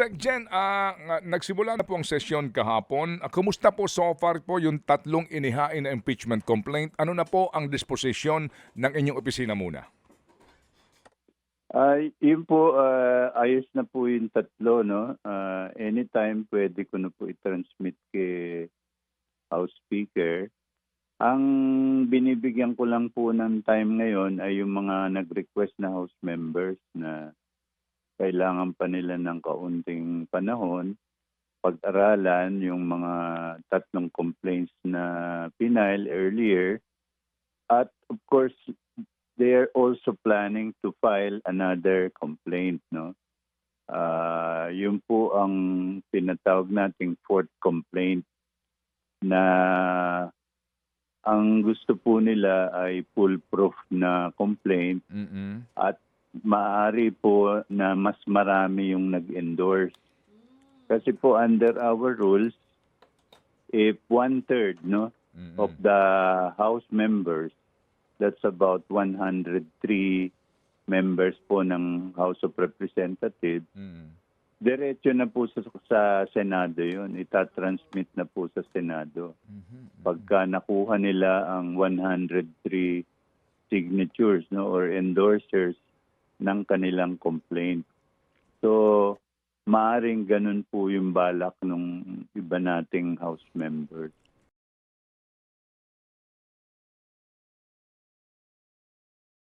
Sec Jen, ah, nga- nagsimula na po ang sesyon kahapon. Ah, kumusta po so far po yung tatlong inihain na impeachment complaint? Ano na po ang disposisyon ng inyong opisina muna? Ay, yun po, ah, ayos na po yung tatlo, no? Ah, anytime pwede ko na po i-transmit kay House Speaker. Ang binibigyan ko lang po ng time ngayon ay yung mga nag-request na House members na kailangan pa nila ng kaunting panahon pag-aralan yung mga tatlong complaints na pinail earlier. At of course, they are also planning to file another complaint, no? Ah, yun po ang tinatawag nating fourth complaint na ang gusto po nila ay foolproof na complaint Mm-mm. at maaari po na mas marami yung nag-endorse. Kasi po under our rules, if one-third no, Mm-mm. of the House members, that's about 103 members po ng House of Representatives, Mm-mm. diretso na po sa, sa Senado yun. Itatransmit na po sa Senado. Mhm. Pagka nakuha nila ang 103 signatures no, or endorsers ng kanilang complaint. So, maaring ganun po yung balak ng iba nating House members.